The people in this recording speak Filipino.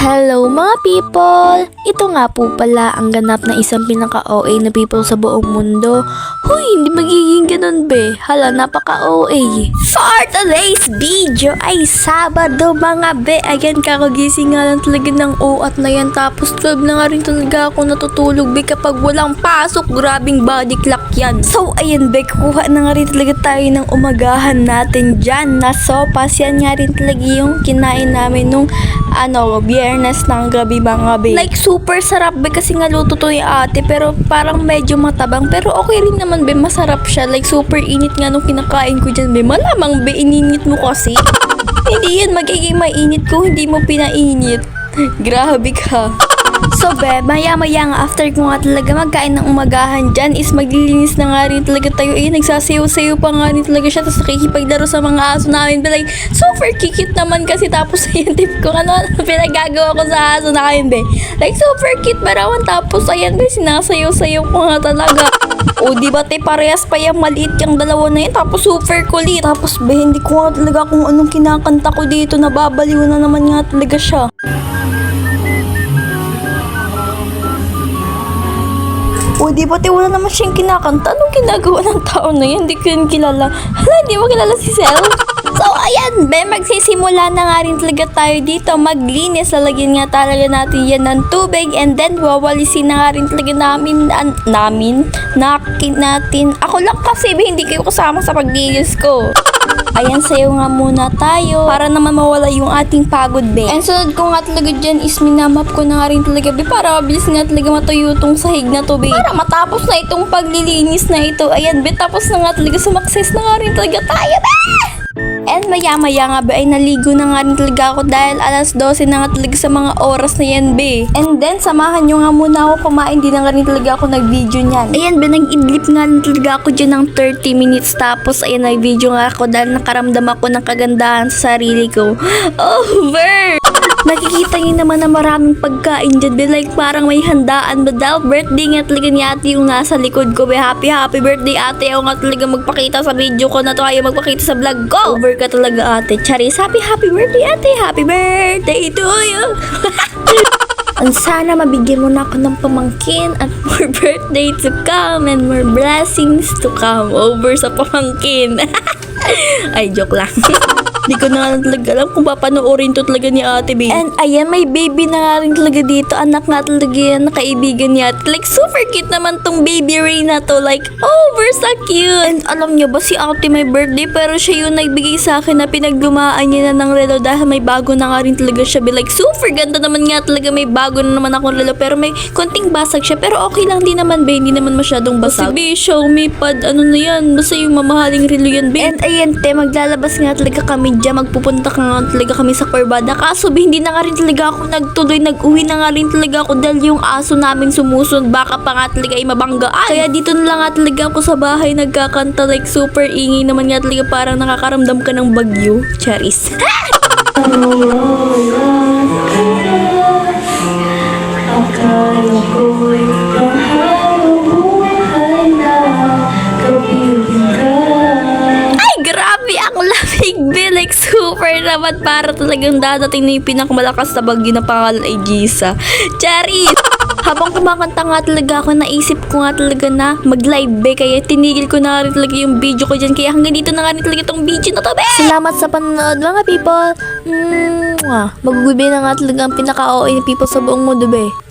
Hello mga people! Ito nga po pala ang ganap na isang pinaka-OA na people sa buong mundo. Huy, hindi magiging ganun be. Hala, napaka-OA. For today's video ay Sabado mga be. Ayan, kakagising nga lang talaga ng OAT na yan. Tapos 12 na nga rin talaga ako natutulog be kapag walang pasok. Grabing body clock yan. So, ayan be, kuha na nga rin talaga tayo ng umagahan natin dyan na sopas. Yan nga rin talaga yung kinain namin nung ano, biyernes ng gabi mga be. Like, super sarap be kasi nga luto to ni ate pero parang medyo matabang pero okay rin naman be, masarap siya. Like, super init nga nung kinakain ko dyan be. Malamang be, ininit mo kasi. hindi yan magiging mainit kung hindi mo pinainit. Grabe ka. So be, maya maya nga after ko nga talaga magkain ng umagahan dyan is maglilinis na nga rin talaga tayo. Eh, nagsasayaw-sayaw pa nga rin talaga siya tapos nakikipaglaro sa mga aso namin. But like, super kikit naman kasi tapos yung tip ko ano, ano pinagagawa ko sa aso namin be. Like, super cute barawan tapos ayan be, sinasayaw-sayaw ko nga talaga. O di ba te parehas pa yung maliit yung dalawa na yun tapos super kulit. Tapos be, hindi ko nga talaga kung anong kinakanta ko dito nababaliw na naman nga talaga siya. O di ba te wala naman siyang kinakanta? Anong ginagawa ng tao na yan? Hindi ko yun kilala. Hala, hindi mo kilala si Sel? So, ayan, be, magsisimula na nga rin talaga tayo dito. Maglinis, lalagyan nga talaga natin yan ng tubig and then wawalisin na nga rin talaga namin, an, namin, nakin natin. Ako lang kasi, be, hindi kayo kasama sa paglinis ko. Ayan, sayo nga muna tayo para naman mawala yung ating pagod, be. And sunod ko nga talaga dyan is minamap ko na nga rin talaga, be, para mabilis nga talaga matuyo tong sahig na to, be. Para matapos na itong paglilinis na ito. Ayan, be, tapos na nga talaga sumakses na nga rin talaga tayo, be! And maya-maya nga ba ay naligo na nga rin talaga ako dahil alas 12 na nga talaga sa mga oras na yan, be. And then, samahan nyo nga muna ako kumain. Di na nga rin talaga ako nag-video niyan. Ayan, be, nag-idlip nga rin talaga ako dyan ng 30 minutes. Tapos, ayan, nag-video nga ako dahil nakaramdam ako ng kagandahan sa sarili ko. Over! Nakikita niyo naman na maraming pagkain dyan. Be, like, parang may handaan. But dahil birthday nga talaga ni ate yung nasa likod ko. Be, happy, happy birthday ate. Ako nga talaga magpakita sa video ko na to. Ayaw magpakita sa vlog ko. Over ka talaga ate. Charis, happy, happy birthday ate. Happy birthday to you. Ang sana mabigyan mo na ako ng pamangkin at more birthday to come and more blessings to come over sa pamangkin. Ay, joke lang. Di ko na talaga alam kung papanoorin to talaga ni Ate B. And ayan, may baby na nga rin talaga dito. Anak nga talaga yan, na kaibigan niya. At like, super cute naman tong baby Ray na to. Like, oh, versa cute. And alam niyo ba, si Ate may birthday, pero siya yung nagbigay sa akin na pinaglumaan niya na ng relo dahil may bago na nga rin talaga siya. Be like, super ganda naman nga talaga. May bago na naman akong relo, pero may konting basag siya. Pero okay lang din naman, be. Hindi naman masyadong basag. Kasi, be, Xiaomi pad, ano na yan. Basta yung mamahaling relo yan, be. And ayan, te, maglalabas nga talaga kami dyan. Magpupunta ka nga talaga kami sa Corbada. Kaso, hindi na nga rin talaga ako nagtuloy. Nag-uwi na nga rin talaga ako dahil yung aso namin sumusunod. Baka pa nga talaga ay mabanggaan. Kaya dito na lang nga talaga ako sa bahay nagkakanta. Like, super ingay naman nga talaga. Parang nakakaramdam ka ng bagyo. Charis. Ay, lamig, be. Like, super naman para talagang dadating na yung pinakamalakas na bagyo na pangalan ay Gisa. Charis! Habang kumakanta nga talaga ako, naisip ko nga talaga na mag-live be. Kaya tinigil ko na rin talaga yung video ko dyan. Kaya hanggang dito na nga rin talaga itong video na to, be. Salamat sa panonood, mga people. Mm, Magugubi na nga talaga ang pinaka-OA ni people sa buong mundo, be.